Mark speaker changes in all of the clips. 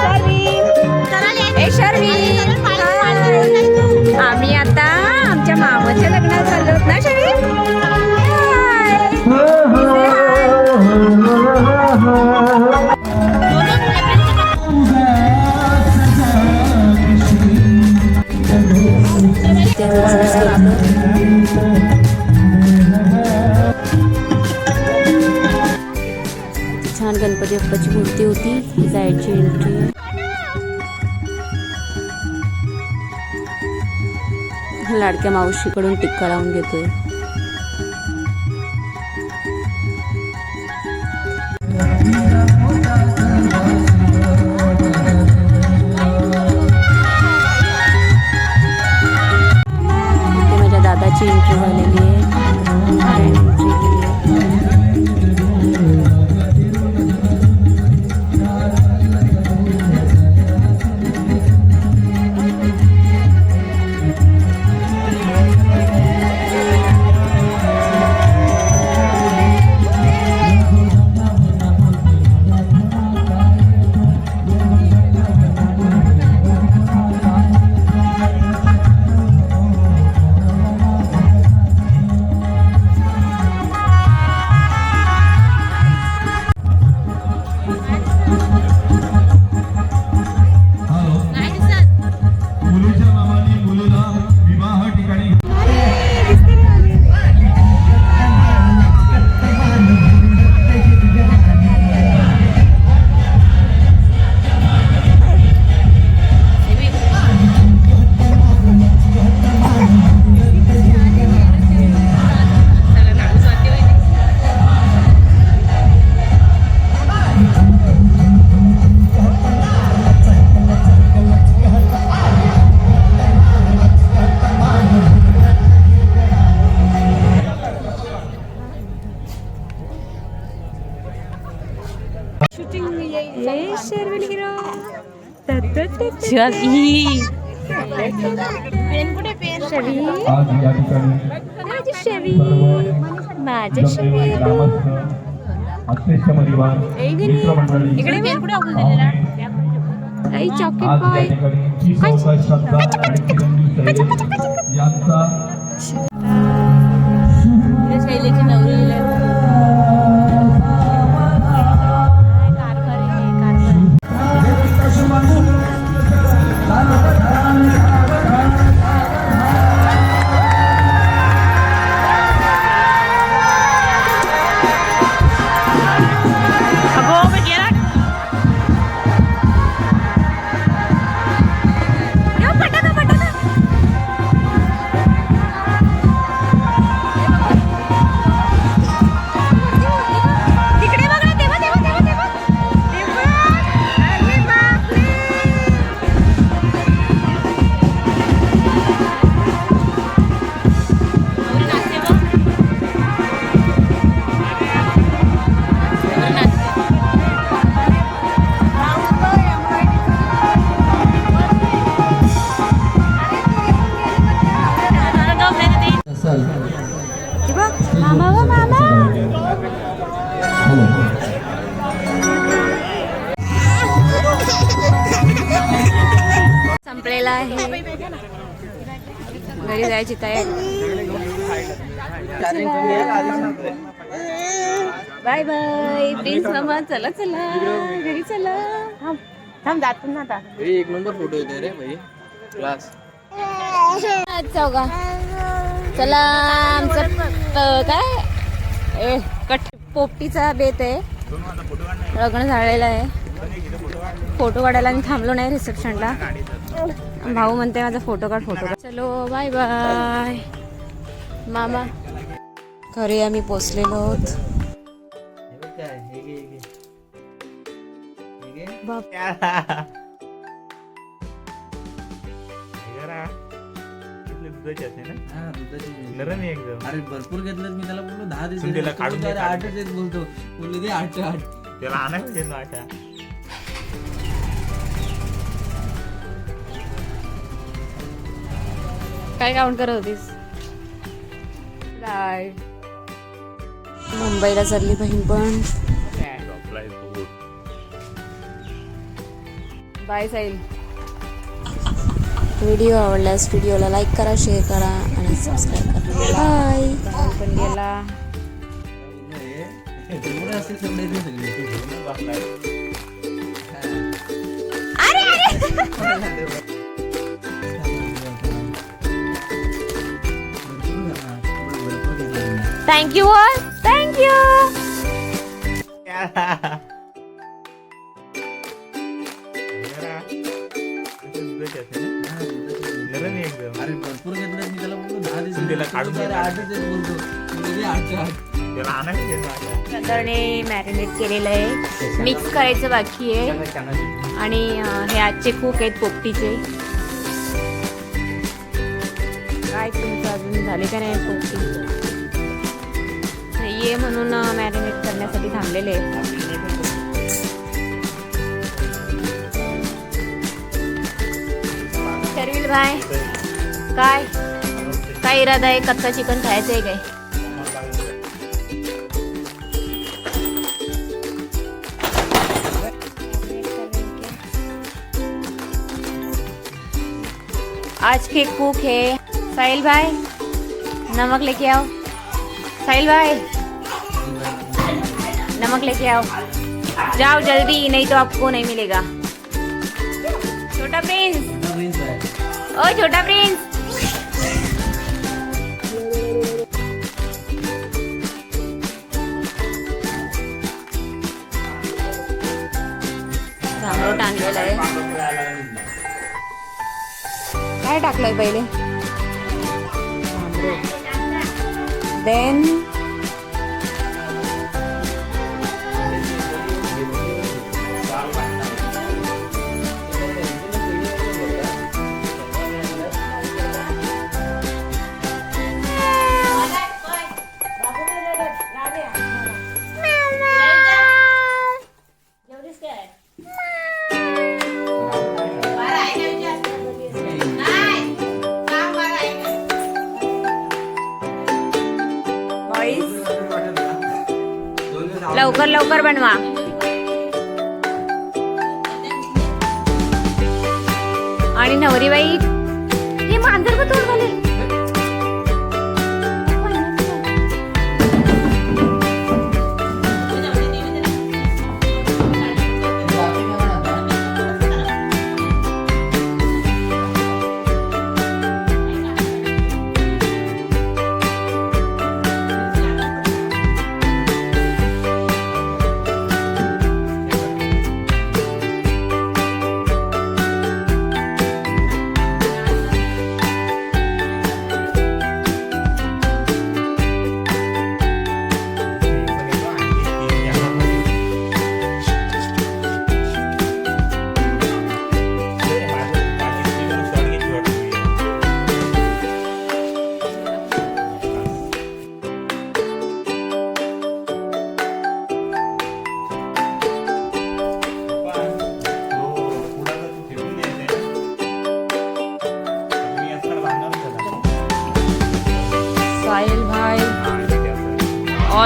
Speaker 1: सर्वे ही लाडक्या मावशीकडून टिक्का लावून घेतोय. शवी शवी
Speaker 2: आज या ठिकाणी
Speaker 1: माझी शवी.
Speaker 2: जमलेले
Speaker 1: शवी. बघ.
Speaker 2: पाहुणे,
Speaker 1: आई चॉकलेट बॉय
Speaker 2: यांचा
Speaker 1: शैलेची नवरी संपलेला आहे. घरी जायची तयारी. Bye bye. प्लीज मामा चला चला. घरी चला. थांब जात ना आता.
Speaker 3: एक नंबर फोटो येते रे भाई क्लास
Speaker 1: चौघा चला आमचं काय? ए, कट. पोपटीचा बेत आहे. लग्न झालेलं आहे. फोटो काढायला मी थांबलो नाही रिसेप्शनला. भाऊ म्हणते माझा फोटो काढ फोटो काढ. चलो बाय बाय. मामा. घरी आम्ही पोचलेलो आहोत. बाप.
Speaker 3: नरम आहे एकदम.
Speaker 4: अरे भरपूर घेतलं मी त्याला बोललो दहा दिवस
Speaker 3: त्याला काढून
Speaker 4: आठच बोलतो. बोलले ते आठ आठ.
Speaker 3: त्याला आणायला पाहिजे ना अशा
Speaker 1: काय काउंट करत होतीस? काय? मुंबईला चालली बहीण पण. बाय साईल व्हिडिओ आवडल्यास व्हिडिओला लाईक करा शेअर करा आणि सबस्क्राईब करा. बाय पण गेला
Speaker 4: एवढं असेल सगळे ते सगळे
Speaker 1: थँक्यू थँक्यू
Speaker 4: त्याला
Speaker 3: काढून त्याला
Speaker 1: मॅरिनेट केलेलं आहे. मिक्स करायचं बाकी आहे. आणि हे आजचे कुक आहेत पोपटीचे. काय तुमचं अजून झाले का नाही पोपटी? ये म्हणून मॅरिनेट करण्यासाठी थांबलेले आहेत. भाई काय? काय इरादा आहे कच्चा चिकन खायचं आहे काय? आज के कुक है साहिल भाई। नमक लेके आओ। साहिल भाई। नमक लेके आओ। जाओ जल्दी नहीं तो आपको नहीं मिलेगा। छोटा प्रिंस ओ छोटा प्रिंस आहे काय टाकलंय पहिले? देन लवकर बनवा. आणि नवरीबाई हे मांजर का तोड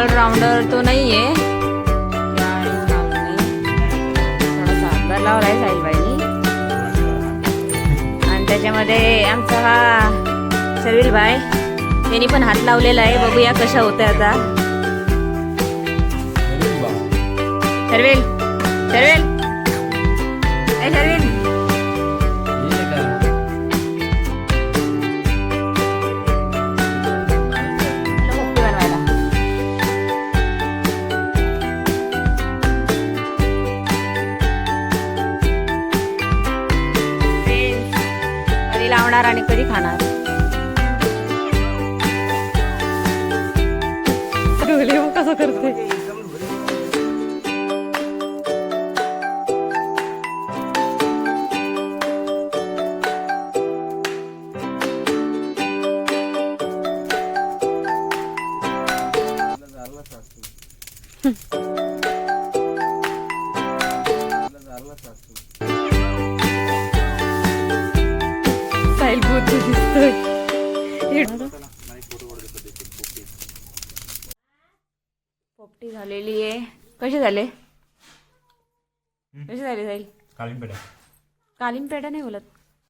Speaker 1: ऑलराउंडर तो नाही आहे थोडासा हातभार आणि त्याच्यामध्ये आमचा हा शर्विल भाई त्यांनी पण हात लावलेला आहे. बघूया कशा होत्या आता. शर्विल शर्विल. ए कधी आणि कधी खाणार? कसं करते साहिल दिसतोय पोपटी झालेली आहे. कशी झाले? कशी झाली जाईल
Speaker 3: काळी पेढा.
Speaker 1: कालीम पेढा नाही बोलत.